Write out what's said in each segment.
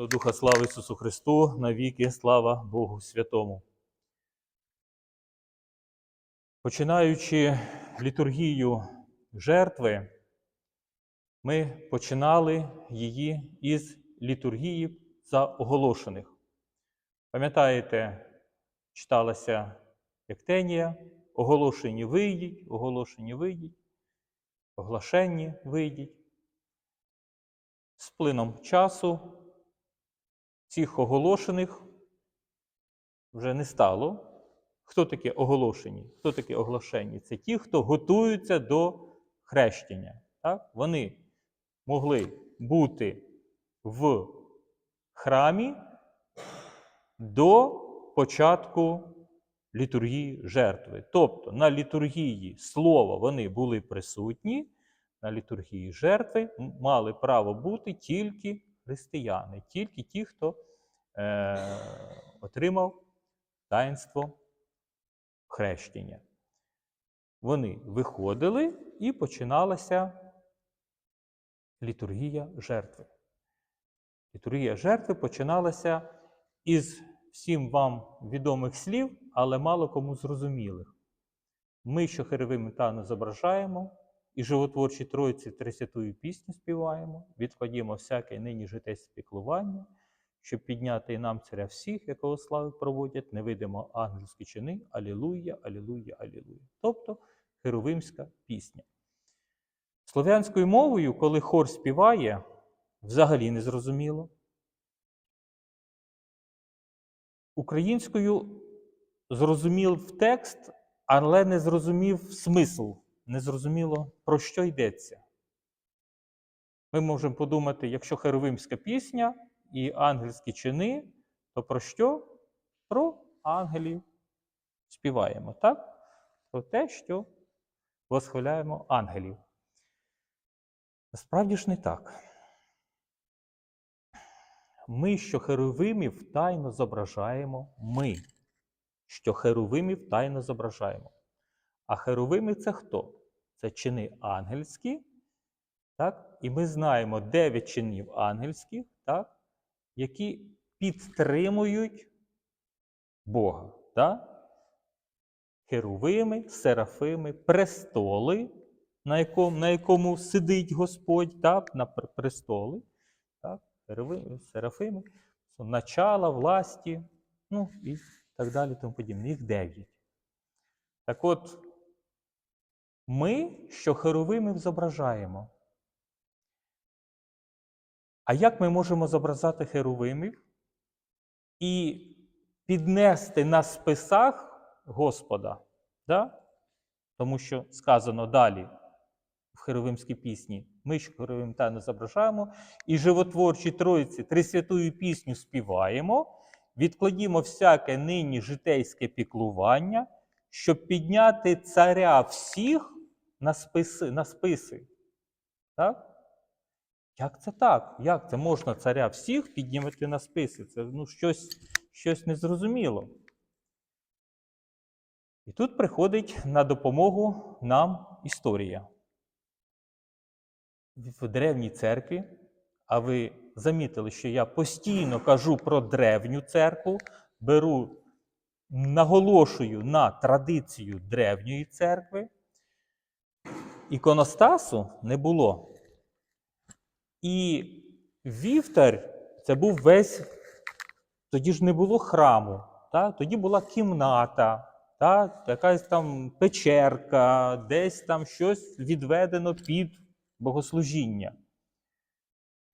Святого Духа слава Ісусу Христу, навіки слава Богу Святому. Починаючи літургію жертви, ми починали її із літургії за оголошених. Пам'ятаєте, читалася Ектенія, оголошені вийдіть, оголошені вийдіть, оглашенні вийдіть. З плином часу цих оголошених вже не стало. Хто такі оголошені? Хто такі оголошені? Це ті, хто готуються до хрещення. Так? Вони могли бути в храмі до початку літургії жертви. Тобто на літургії слова вони були присутні, на літургії жертви мали право бути тільки християни, тільки ті, хто е, отримав таїнство хрещення. Вони виходили і починалася літургія жертви. Літургія жертви починалася із всім вам відомих слів, але мало кому зрозумілих. Ми, що херовим тану зображаємо, і животворчі Тройці Тридцятую пісню співаємо, відкладімо всяке нині житейське піклування, щоб підняти нам царя всіх, якого слави проводять, невидимо ангельські чини. Алілуя, алілуя, алілуя. Тобто херовимська пісня. Слов'янською мовою, коли хор співає, взагалі не зрозуміло. Українською зрозумів текст, але не зрозумів смисл, не зрозуміло, про що йдеться. Ми можемо подумати, якщо херовимська пісня і ангельські чини, то про що? Про ангелів співаємо, так? Про те, що восхваляємо ангелів. Насправді ж не так. Ми, що херовимів тайно зображаємо ми. Що херовимів тайно зображаємо. А херовими це хто? Це чини ангельські. Так? І ми знаємо дев'ять чинів ангельських, так? Які підтримують Бога. Так? Херовими, серафими, престоли, на якому, на якому сидить Господь, так? на престоли. Так? Херовими, серафими, начала, власті, ну і так далі, тому подібне. Їх дев'ять. Так от, ми, що херовимів зображаємо. А як ми можемо зобразати херовимів і піднести на списах Господа? Да? Тому що сказано далі в херовимській пісні: ми, що херовим та не зображаємо, і животворчі Тройці Трисвятую пісню співаємо, відкладімо всяке нині житейське піклування, щоб підняти царя всіх на списи. На списи. Так? Як це так? Як це можна царя всіх піднімати на списи? Це ну, щось, щось незрозуміло. І тут приходить на допомогу нам історія. В древній церкві, а ви замітили, що я постійно кажу про древню церкву, беру, наголошую на традицію древньої церкви. Іконостасу не було. І вівтар це був весь. Тоді ж не було храму, та? тоді була кімната, та? якась там печерка, десь там щось відведено під богослужіння.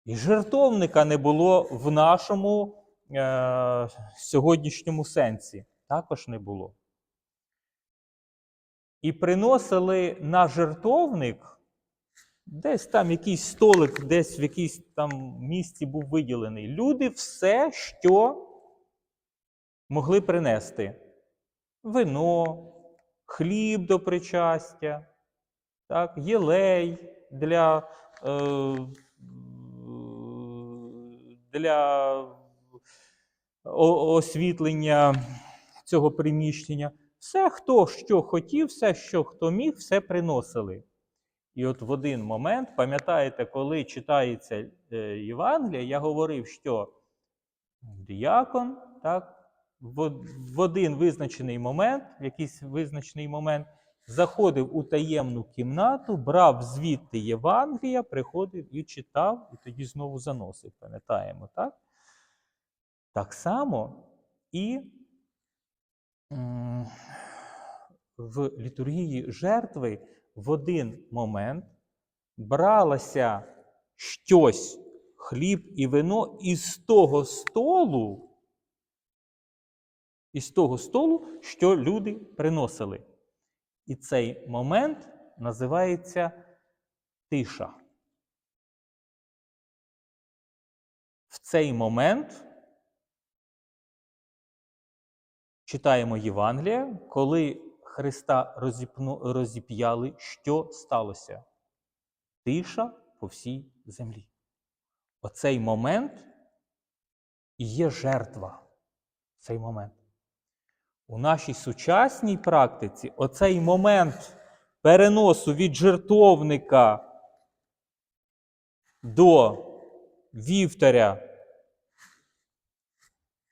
І жертовника не було в нашому е- сьогоднішньому сенсі. Також не було. І приносили на жертовник. Десь там якийсь столик, десь в якійсь там місці був виділений. Люди все, що могли принести: вино, хліб до причастя, так, єлей для, е, для освітлення цього приміщення. Все, хто що хотів, все, що хто міг, все приносили. І от в один момент, пам'ятаєте, коли читається е, Євангелія, я говорив, що діякон, так, в, один визначений момент, якийсь визначений момент, заходив у таємну кімнату, брав звідти Євангелія, приходив і читав, і тоді знову заносив. Пам'ятаємо, так? Так само і в літургії жертви в один момент бралося щось, хліб і вино із того столу, із того столу, що люди приносили. І цей момент називається тиша. В цей момент читаємо Євангелія, коли Христа розіпну, розіп'яли, що сталося? Тиша по всій землі. Оцей момент і є жертва. Цей момент. У нашій сучасній практиці оцей момент переносу від жертовника до вівтаря,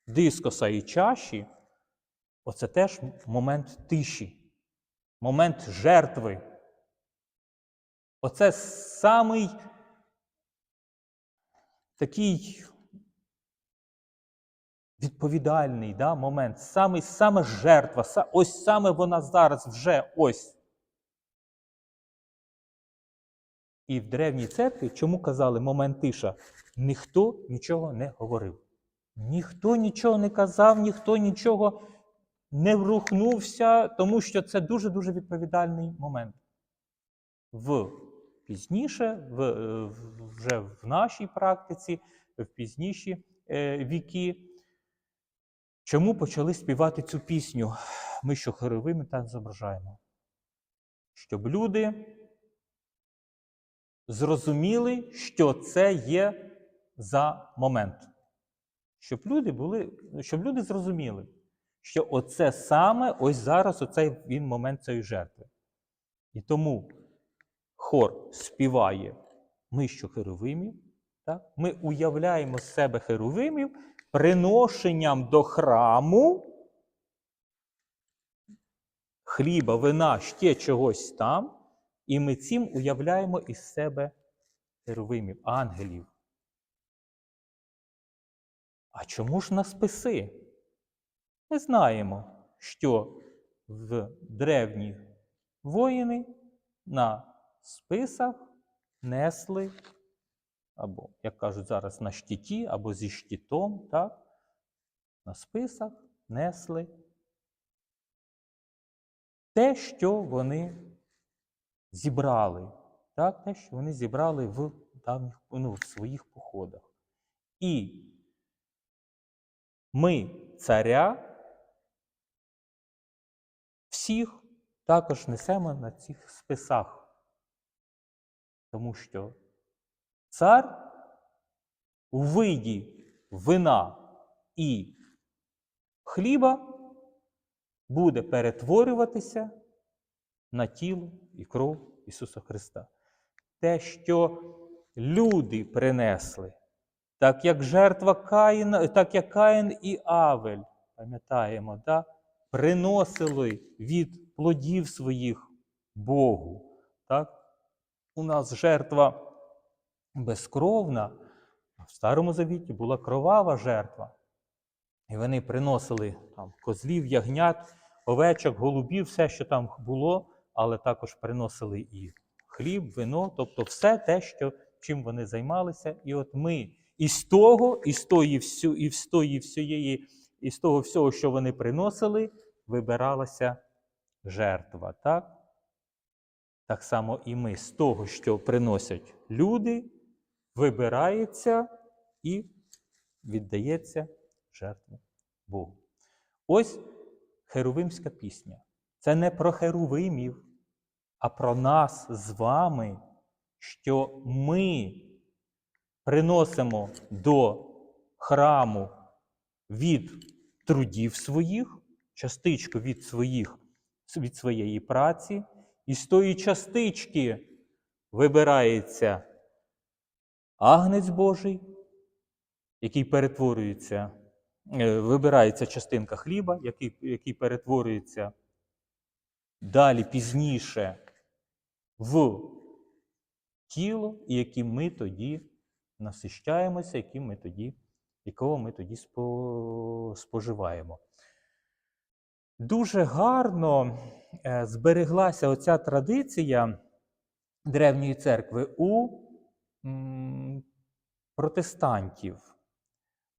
дискоса і чаші, оце теж момент тиші, момент жертви. Оце самий такий відповідальний да, момент, саме, саме жертва, ось саме вона зараз вже ось. І в древній церкві чому казали момент тиша? Ніхто нічого не говорив. Ніхто нічого не казав, ніхто нічого не врухнувся, тому що це дуже-дуже відповідальний момент. В пізніше, в, е, вже в нашій практиці, в пізніші е, віки, чому почали співати цю пісню? Ми що хоровими так зображаємо. Щоб люди зрозуміли, що це є за момент. Щоб люди були, щоб люди зрозуміли, що оце саме ось зараз оцей він момент цієї жертви. І тому хор співає ми що херовимів. Так? Ми уявляємо з себе херовимів приношенням до храму хліба, вина, ще чогось там, і ми цим уявляємо із себе херовимів, ангелів. А чому ж на списи? Ми знаємо, що в древні воїни на списах несли, або, як кажуть зараз, на щиті, або зі щитом, так? на списах несли те, що вони зібрали, так? те, що вони зібрали в давніх, ну, в своїх походах. І ми царя всіх також несемо на цих списах. Тому що цар у виді вина і хліба буде перетворюватися на тіло і кров Ісуса Христа. Те, що люди принесли, так як жертва Каїна, так як Каїн і Авель, пам'ятаємо, да? Приносили від плодів своїх Богу. Так? У нас жертва безкровна, в Старому Завіті була кровава жертва. І вони приносили там, козлів, ягнят, овечок, голубів, все, що там було, але також приносили і хліб, вино, тобто все те, що, чим вони займалися. І от ми із того, із тої, всю, і з тої всієї, із того всього, що вони приносили, вибиралася жертва. Так? Так само і ми з того, що приносять люди, вибирається і віддається жертву Богу. Ось херовимська пісня. Це не про херовимів, а про нас з вами, що ми приносимо до храму від трудів своїх, частичку від, своїх, від своєї праці, і з тої частички вибирається агнець Божий, який перетворюється, е, вибирається частинка хліба, який, який перетворюється далі пізніше в тіло, і яким ми тоді насищаємося, яким ми тоді, якого ми тоді споживаємо. Дуже гарно е, збереглася оця традиція Древньої церкви у протестантів.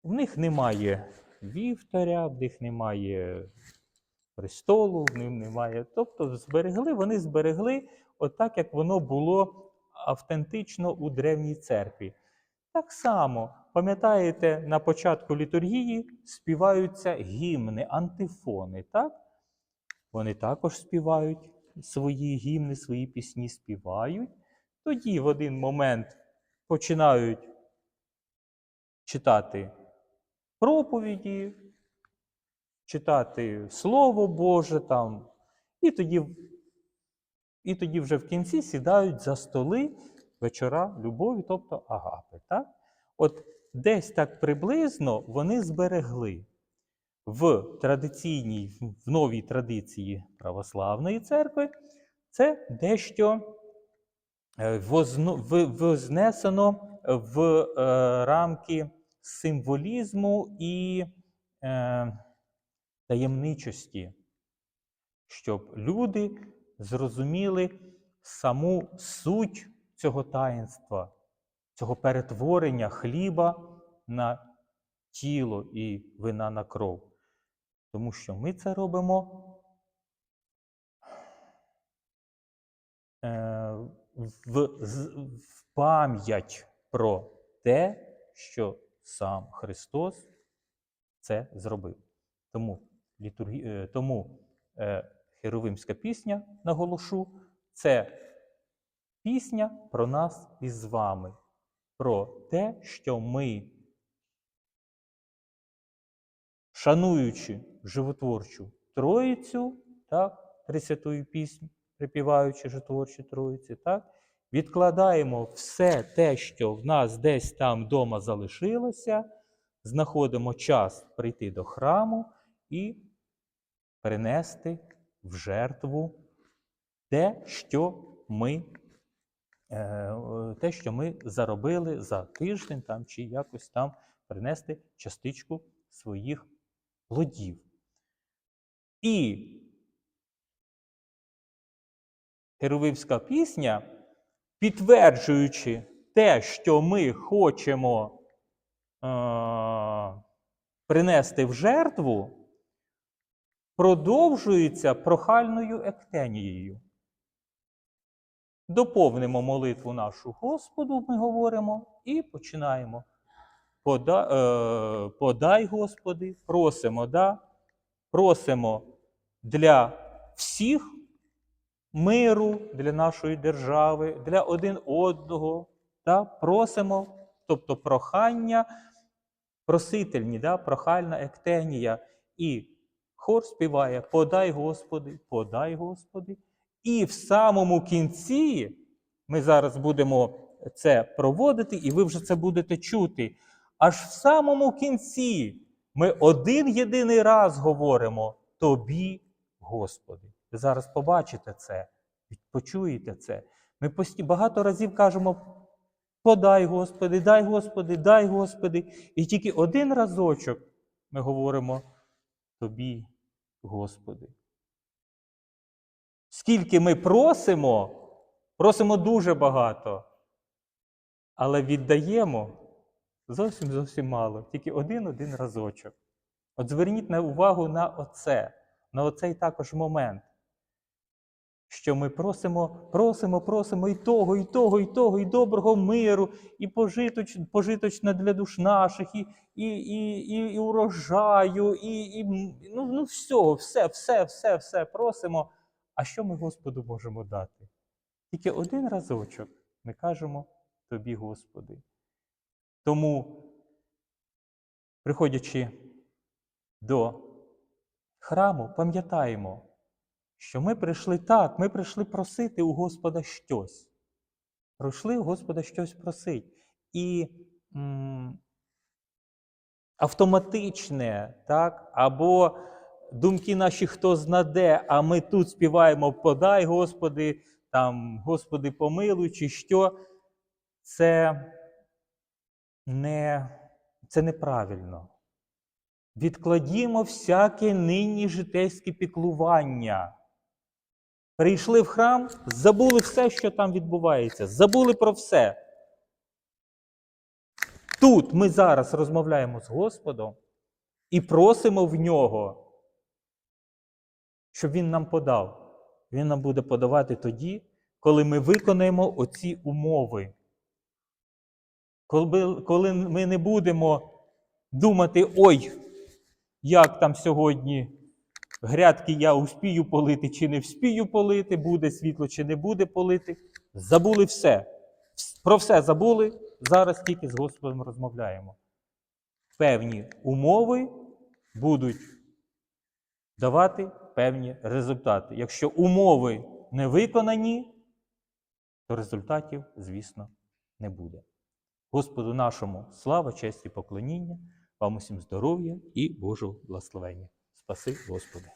В них немає вівтаря, в них немає престолу, в них немає. Тобто зберегли, вони зберегли отак, як воно було автентично у Древній церкві. Так само, пам'ятаєте, на початку літургії співаються гімни, антифони, так? Вони також співають свої гімни, свої пісні співають. Тоді в один момент починають читати проповіді, читати Слово Боже там, і тоді, і тоді вже в кінці сідають за столи вечора любові, тобто агапи. Так? От десь так приблизно вони зберегли. В традиційній, в новій традиції православної церкви, це дещо е, вознесено в е, рамки символізму і е, таємничості, щоб люди зрозуміли саму суть цього таїнства, цього перетворення хліба на тіло і вина на кров. Тому що ми це робимо е, в, в пам'ять про те, що сам Христос це зробив. Тому, літургі... е, тому е, Херовимська пісня, наголошу, це пісня про нас із вами, про те, що ми, шануючи животворчу Троїцю, так, Трисвятую пісню, припіваючи животворчу Троїці, так, відкладаємо все те, що в нас десь там вдома залишилося, знаходимо час прийти до храму і принести в жертву те, що ми, те, що ми заробили за тиждень там, чи якось там принести частичку своїх плодів. І Херовимська пісня, підтверджуючи те, що ми хочемо е, принести в жертву, продовжується прохальною ектенією. Доповнимо молитву нашу Господу, ми говоримо, і починаємо. Пода, е, подай, Господи, просимо, да? просимо для всіх миру, для нашої держави, для один одного. Да? Просимо, тобто прохання, просительні, да? прохальна ектенія. І хор співає Подай, Господи, подай, Господи. І в самому кінці ми зараз будемо це проводити, і ви вже це будете чути. Аж в самому кінці ми один єдиний раз говоримо Тобі, Господи. Ви зараз побачите це, почуєте це. Ми багато разів кажемо Подай, Господи, дай Господи, дай Господи. І тільки один разочок ми говоримо Тобі, Господи. Скільки ми просимо, просимо дуже багато, але віддаємо зовсім зовсім мало, тільки один-один разочок. От зверніть на увагу на оце, на оцей також момент, що ми просимо, просимо, просимо і того, і того, і того, і доброго миру, і пожиточ, пожиточне для душ наших, і, і, і, і, і урожаю, і, і ну, ну всього, все, все, все, все просимо. А що ми Господу можемо дати? Тільки один разочок ми кажемо Тобі, Господи. Тому, приходячи до храму, пам'ятаємо, що ми прийшли так, ми прийшли просити у Господа щось. Прийшли у Господа щось просити. І м, автоматичне, так? або думки наші хто знаде, а ми тут співаємо Подай, Господи, там, Господи, помилуй, чи що, це, не, це неправильно. Відкладімо всяке нині житейське піклування. Прийшли в храм, забули все, що там відбувається, забули про все. Тут ми зараз розмовляємо з Господом і просимо в нього, щоб Він нам подав. Він нам буде подавати тоді, коли ми виконаємо оці умови. Коли, ми не будемо думати, ой, як там сьогодні грядки я успію полити чи не вспію полити, буде світло чи не буде полити. Забули все. Про все забули. Зараз тільки з Господом розмовляємо. Певні умови будуть давати певні результати. Якщо умови не виконані, то результатів, звісно, не буде. Господу нашому слава, честь і поклоніння, вам усім здоров'я і Божого благословення. Спаси, Господи!